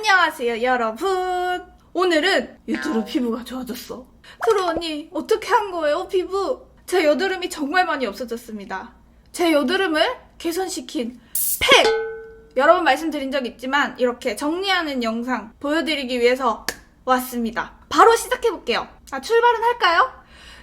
안녕하세요, 여러분. 오늘은 유두루 피부가 좋아졌어. 트루 언니, 어떻게 한 거예요, 피부? 제 여드름이 정말 많이 없어졌습니다. 제 여드름을 개선시킨 팩! 여러 번 말씀드린 적 있지만 이렇게 정리하는 영상 보여드리기 위해서 왔습니다. 바로 시작해볼게요. 아, 출발은 할까요?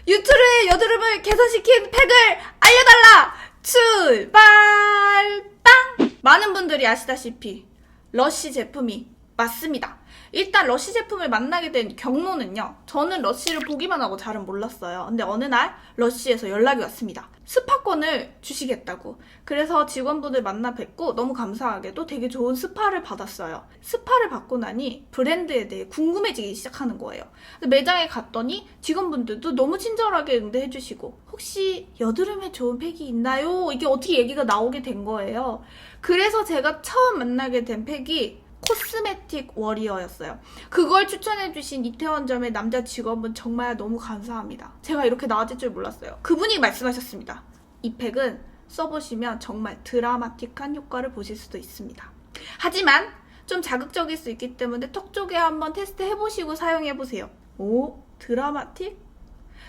유튜르의 여드름을 개선시킨 팩을 알려달라! 출발! 빵! 많은 분들이 아시다시피 러쉬 제품이 맞습니다. 일단 러쉬 제품을 만나게 된 경로는요. 저는 러쉬를 보기만 하고 잘은 몰랐어요. 근데 어느 날 러쉬에서 연락이 왔습니다. 스파권을 주시겠다고. 그래서 직원분들 만나 뵙고 너무 감사하게도 되게 좋은 스파를 받았어요. 스파를 받고 나니 브랜드에 대해 궁금해지기 시작하는 거예요. 매장에 갔더니 직원분들도 너무 친절하게 응대해주시고 혹시 여드름에 좋은 팩이 있나요? 이게 어떻게 얘기가 나오게 된 거예요. 그래서 제가 처음 만나게 된 팩이 코스메틱 워리어였어요. 그걸 추천해주신 이태원점의 남자 직원분 정말 너무 감사합니다. 제가 이렇게 나아질 줄 몰랐어요. 그분이 말씀하셨습니다. 이 팩은 써보시면 정말 드라마틱한 효과를 보실 수도 있습니다. 하지만 좀 자극적일 수 있기 때문에 턱 쪽에 한번 테스트 해보시고 사용해보세요. 오? 드라마틱?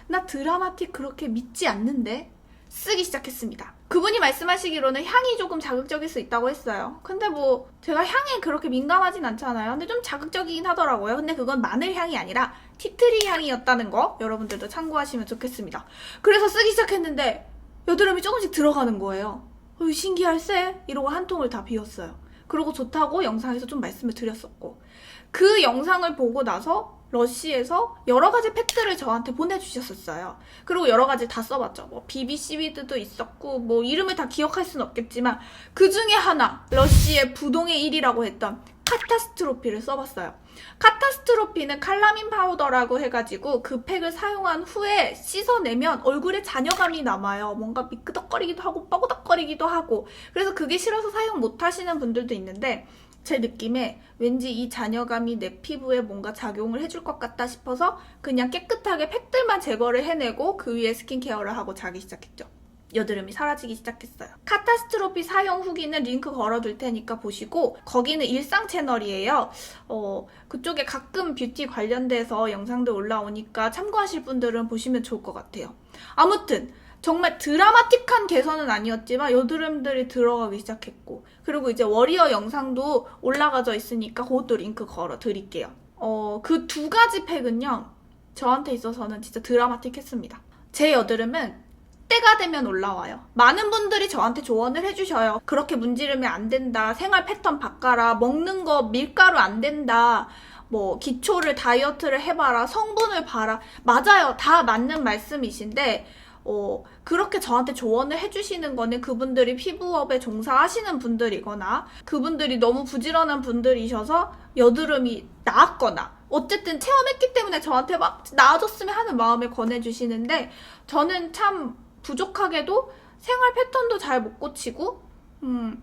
나 드라마틱 그렇게 믿지 않는데? 쓰기 시작했습니다. 그분이 말씀하시기로는 향이 조금 자극적일 수 있다고 했어요. 근데 뭐 제가 향에 그렇게 민감하진 않잖아요. 근데 좀 자극적이긴 하더라고요. 근데 그건 마늘 향이 아니라 티트리 향이었다는 거 여러분들도 참고하시면 좋겠습니다. 그래서 쓰기 시작했는데 여드름이 조금씩 들어가는 거예요. 어, 신기할세? 이러고 한 통을 다 비웠어요. 그리고 좋다고 영상에서 좀 말씀을 드렸었고 그 영상을 보고 나서 러쉬에서 여러 가지 팩들을 저한테 보내주셨었어요. 그리고 여러 가지 다 써봤죠. 뭐 비비시비드도 있었고 뭐 이름을 다 기억할 수는 없겠지만 그 중에 하나 러쉬의 부동의 1위라고 했던 카타스트로피를 써봤어요. 카타스트로피는 칼라민 파우더라고 해가지고 그 팩을 사용한 후에 씻어내면 얼굴에 잔여감이 남아요. 뭔가 미끄덕거리기도 하고 뻐그덕거리기도 하고 그래서 그게 싫어서 사용 못하시는 분들도 있는데 제 느낌에 왠지 이 잔여감이 내 피부에 뭔가 작용을 해줄 것 같다 싶어서 그냥 깨끗하게 팩들만 제거를 해내고 그 위에 스킨케어를 하고 자기 시작했죠. 여드름이 사라지기 시작했어요. 카타스트로피 사용 후기는 링크 걸어둘 테니까 보시고 거기는 일상 채널이에요. 어, 그쪽에 가끔 뷰티 관련돼서 영상들 올라오니까 참고하실 분들은 보시면 좋을 것 같아요. 아무튼 정말 드라마틱한 개선은 아니었지만 여드름들이 들어가기 시작했고 그리고 이제 워리어 영상도 올라가져 있으니까 그것도 링크 걸어 드릴게요. 어, 그 두 가지 팩은요. 저한테 있어서는 진짜 드라마틱했습니다. 제 여드름은 때가 되면 올라와요. 많은 분들이 저한테 조언을 해주셔요. 그렇게 문지르면 안 된다. 생활 패턴 바꿔라. 먹는 거 밀가루 안 된다. 뭐 기초를 다이어트를 해봐라. 성분을 봐라. 맞아요. 다 맞는 말씀이신데 어, 그렇게 저한테 조언을 해주시는 거는 그분들이 피부업에 종사하시는 분들이거나 그분들이 너무 부지런한 분들이셔서 여드름이 나았거나 어쨌든 체험했기 때문에 저한테 막 나아졌으면 하는 마음에 권해주시는데 저는 참 부족하게도 생활 패턴도 잘 못 고치고 음,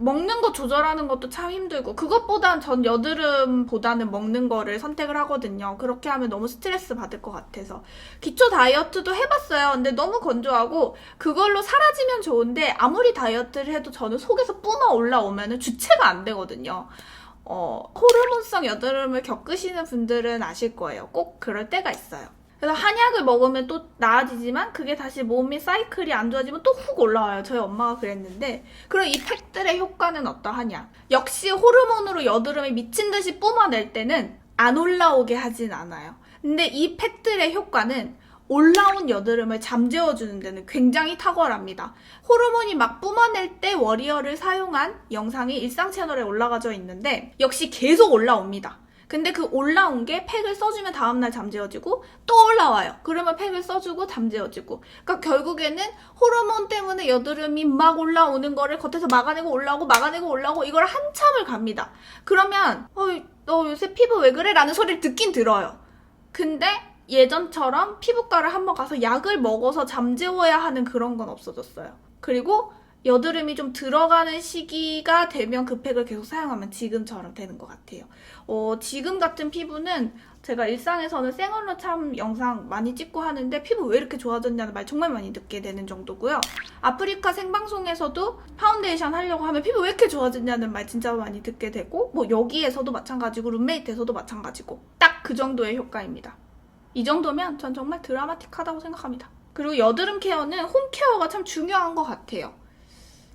먹는 거 조절하는 것도 참 힘들고 그것보단 전 여드름보다는 먹는 거를 선택을 하거든요. 그렇게 하면 너무 스트레스 받을 것 같아서 기초 다이어트도 해봤어요. 근데 너무 건조하고 그걸로 사라지면 좋은데 아무리 다이어트를 해도 저는 속에서 뿜어 올라오면 주체가 안 되거든요. 어, 호르몬성 여드름을 겪으시는 분들은 아실 거예요. 꼭 그럴 때가 있어요. 그래서 한약을 먹으면 또 나아지지만 그게 다시 몸의 사이클이 안 좋아지면 또 훅 올라와요. 저희 엄마가 그랬는데 그럼 이 팩들의 효과는 어떠하냐? 역시 호르몬으로 여드름이 미친 듯이 뿜어낼 때는 안 올라오게 하진 않아요. 근데 이 팩들의 효과는 올라온 여드름을 잠재워주는 데는 굉장히 탁월합니다. 호르몬이 막 뿜어낼 때 워리어를 사용한 영상이 일상 채널에 올라가져 있는데 역시 계속 올라옵니다. 근데 그 올라온 게 팩을 써주면 다음날 잠재워지고 또 올라와요. 그러면 팩을 써주고 잠재워지고. 그러니까 결국에는 호르몬 때문에 여드름이 막 올라오는 거를 겉에서 막아내고 올라오고 막아내고 올라오고 이걸 한참을 갑니다. 그러면 어, 너 요새 피부 왜 그래? 라는 소리를 듣긴 들어요. 근데 예전처럼 피부과를 한번 가서 약을 먹어서 잠재워야 하는 그런 건 없어졌어요. 그리고 여드름이 좀 들어가는 시기가 되면 그 팩을 계속 사용하면 지금처럼 되는 것 같아요. 어, 지금 같은 피부는 제가 일상에서는 생얼로 참 영상 많이 찍고 하는데 피부 왜 이렇게 좋아졌냐는 말 정말 많이 듣게 되는 정도고요. 아프리카 생방송에서도 파운데이션 하려고 하면 피부 왜 이렇게 좋아졌냐는 말 진짜 많이 듣게 되고 뭐 여기에서도 마찬가지고 룸메이트에서도 마찬가지고 딱 그 정도의 효과입니다. 이 정도면 전 정말 드라마틱하다고 생각합니다. 그리고 여드름 케어는 홈 케어가 참 중요한 것 같아요.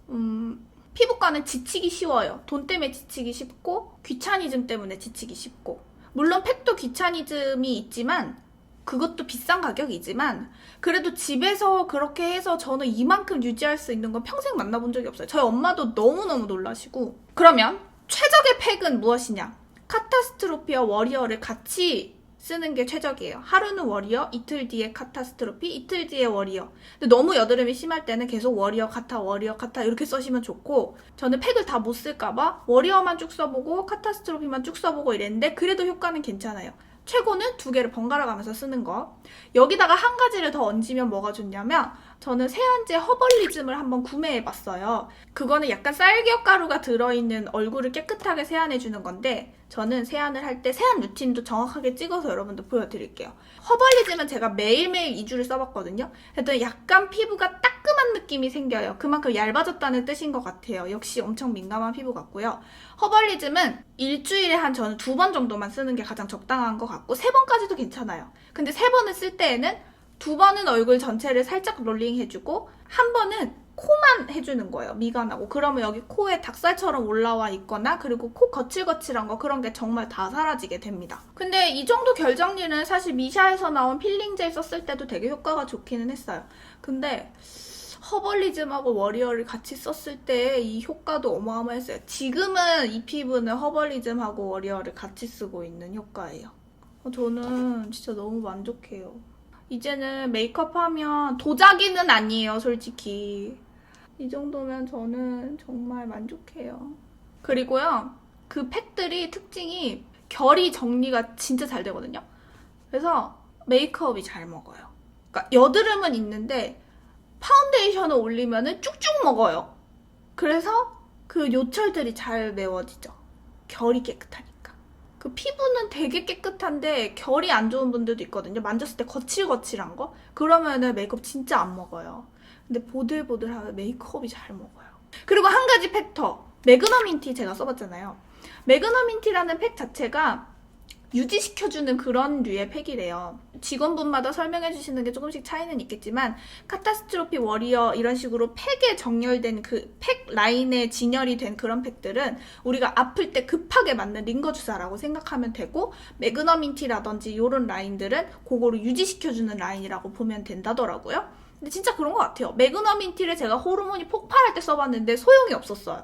음, 피부과는 지치기 쉬워요. 돈 때문에 지치기 쉽고 귀차니즘 때문에 지치기 쉽고 물론 팩도 귀차니즘이 있지만 그것도 비싼 가격이지만 그래도 집에서 그렇게 해서 저는 이만큼 유지할 수 있는 건 평생 만나본 적이 없어요. 저희 엄마도 너무너무 놀라시고 그러면 최적의 팩은 무엇이냐? 카타스트로피와 워리어를 같이 쓰는 게 최적이에요. 하루는 워리어, 이틀 뒤에 카타스트로피, 이틀 뒤에 워리어. 근데 너무 여드름이 심할 때는 계속 워리어, 카타, 워리어, 카타 이렇게 써시면 좋고 저는 팩을 다 못 쓸까봐 워리어만 쭉 써보고 카타스트로피만 쭉 써보고 이랬는데 그래도 효과는 괜찮아요. 최고는 두 개를 번갈아 가면서 쓰는 거. 여기다가 한 가지를 더 얹으면 뭐가 좋냐면 저는 세안제 허벌리즘을 한번 구매해봤어요. 그거는 약간 쌀기역 가루가 들어있는 얼굴을 깨끗하게 세안해주는 건데 저는 세안을 할 때 세안 루틴도 정확하게 찍어서 여러분들 보여드릴게요. 허벌리즘은 제가 매일매일 2주를 써봤거든요. 그랬더니 약간 피부가 따끔한 느낌이 생겨요. 그만큼 얇아졌다는 뜻인 것 같아요. 역시 엄청 민감한 피부 같고요. 허벌리즘은 일주일에 한 저는 두 번 정도만 쓰는 게 가장 적당한 것 같고 세 번까지도 괜찮아요. 근데 세 번을 쓸 때에는 두 번은 얼굴 전체를 살짝 롤링 해주고 한 번은 코만 해주는 거예요. 미간하고. 그러면 여기 코에 닭살처럼 올라와 있거나 그리고 코 거칠거칠한 거 그런 게 정말 다 사라지게 됩니다. 근데 이 정도 결정리는 사실 미샤에서 나온 필링 젤 썼을 때도 되게 효과가 좋기는 했어요. 근데 허벌리즘하고 워리어를 같이 썼을 때 이 효과도 어마어마했어요. 지금은 이 피부는 허벌리즘하고 워리어를 같이 쓰고 있는 효과예요. 어, 저는 진짜 너무 만족해요. 이제는 메이크업 하면 도자기는 아니에요, 솔직히. 이 정도면 저는 정말 만족해요. 그리고요, 그 팩들이 특징이 결이 정리가 진짜 잘 되거든요. 그래서 메이크업이 잘 먹어요. 그러니까 여드름은 있는데 파운데이션을 올리면은 쭉쭉 먹어요. 그래서 그 요철들이 잘 메워지죠. 결이 깨끗하니까. 그 피부는 되게 깨끗한데 결이 안 좋은 분들도 있거든요. 만졌을 때 거칠거칠한 거. 그러면은 메이크업 진짜 안 먹어요. 근데 보들보들하면 메이크업이 잘 먹어요. 그리고 한 가지 팩터. 매그너민티 제가 써봤잖아요. 매그너민티라는 팩 자체가 유지시켜주는 그런 류의 팩이래요. 직원분마다 설명해주시는 게 조금씩 차이는 있겠지만 카타스트로피 워리어 이런 식으로 팩에 정렬된 그 팩 라인에 진열이 된 그런 팩들은 우리가 아플 때 급하게 맞는 링거 주사라고 생각하면 되고 매그너민티라든지 이런 라인들은 그거를 유지시켜주는 라인이라고 보면 된다더라고요. 근데 진짜 그런 것 같아요. 매그너민티를 제가 호르몬이 폭발할 때 써봤는데 소용이 없었어요.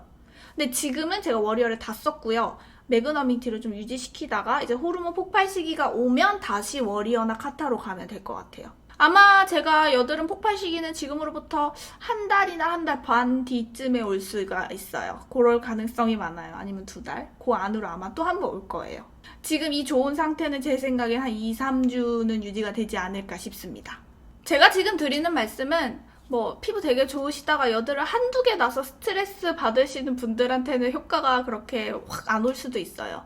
근데 지금은 제가 워리어를 다 썼고요. 매그너민티를 좀 유지시키다가 이제 호르몬 폭발 시기가 오면 다시 워리어나 카타로 가면 될 것 같아요. 아마 제가 여드름 폭발 시기는 지금으로부터 한 달이나 한 달 반 뒤쯤에 올 수가 있어요. 그럴 가능성이 많아요. 아니면 두 달. 그 안으로 아마 또 한 번 올 거예요. 지금 이 좋은 상태는 제 생각에 한 2, 3주는 유지가 되지 않을까 싶습니다. 제가 지금 드리는 말씀은 뭐 피부 되게 좋으시다가 여드름 한두 개 나서 스트레스 받으시는 분들한테는 효과가 그렇게 확 안 올 수도 있어요.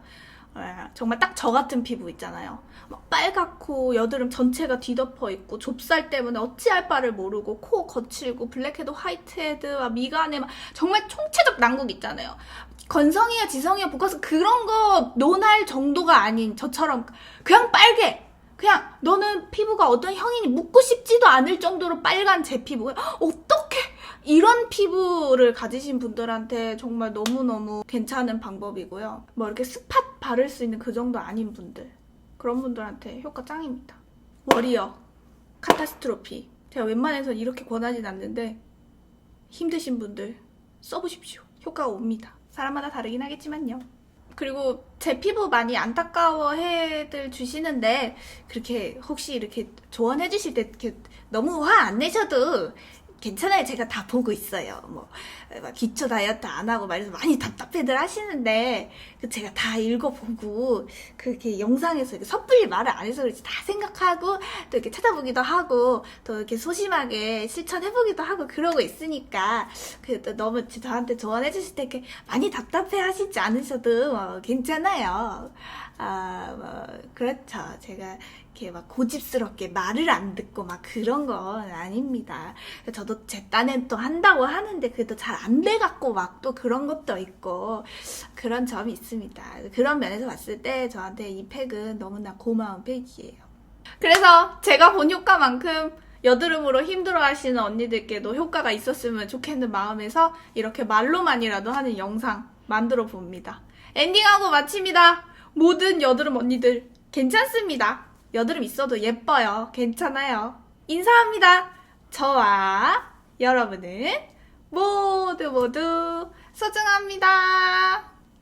예, 정말 딱 저 같은 피부 있잖아요. 막 빨갛고 여드름 전체가 뒤덮어 있고 좁쌀 때문에 어찌할 바를 모르고 코 거칠고 블랙헤드, 화이트헤드, 막 미간에 막 정말 총체적 난국 있잖아요. 건성이야 지성이야 복화스 그런 거 논할 정도가 아닌 저처럼 그냥 빨개. 그냥 너는 피부가 어떤 형이니 묻고 싶지도 않을 정도로 빨간 제 피부 어떻게 이런 피부를 가지신 분들한테 정말 너무너무 괜찮은 방법이고요. 뭐 이렇게 스팟 바를 수 있는 그 정도 아닌 분들 그런 분들한테 효과 짱입니다. 워리어 카타스트로피. 제가 웬만해서 이렇게 권하진 않는데 힘드신 분들 써보십시오. 효과가 옵니다. 사람마다 다르긴 하겠지만요 그리고 제 피부 많이 안타까워해들 주시는데 그렇게 혹시 이렇게 조언해 주실 때 이렇게 너무 화 안 내셔도 괜찮아요. 제가 다 보고 있어요. 뭐, 막 기초 다이어트 안 하고 말해서 많이 답답해들 하시는데, 그 제가 다 읽어보고, 그렇게 영상에서 이렇게 섣불리 말을 안 해서 그렇지 다 생각하고, 또 이렇게 찾아보기도 하고, 또 이렇게 소심하게 실천해보기도 하고, 그러고 있으니까, 그, 또 너무 저한테 조언해주실 때 이렇게 많이 답답해 하시지 않으셔도, 뭐, 괜찮아요. 아, 뭐, 그렇죠. 제가 이렇게 막 고집스럽게 말을 안 듣고 막 그런 건 아닙니다. 저도 제 딴엔 또 한다고 하는데 그래도 잘안 돼갖고 막 또 그런 것도 있고 그런 점이 있습니다. 그런 면에서 봤을 때 저한테 이 팩은 너무나 고마운 팩이에요. 그래서 제가 본 효과만큼 여드름으로 힘들어 하시는 언니들께도 효과가 있었으면 좋겠는 마음에서 이렇게 말로만이라도 하는 영상 만들어 봅니다. 엔딩하고 마칩니다. 모든 여드름 언니들 괜찮습니다. 여드름 있어도 예뻐요. 괜찮아요. 인사합니다. 저와 여러분은 모두 모두 소중합니다.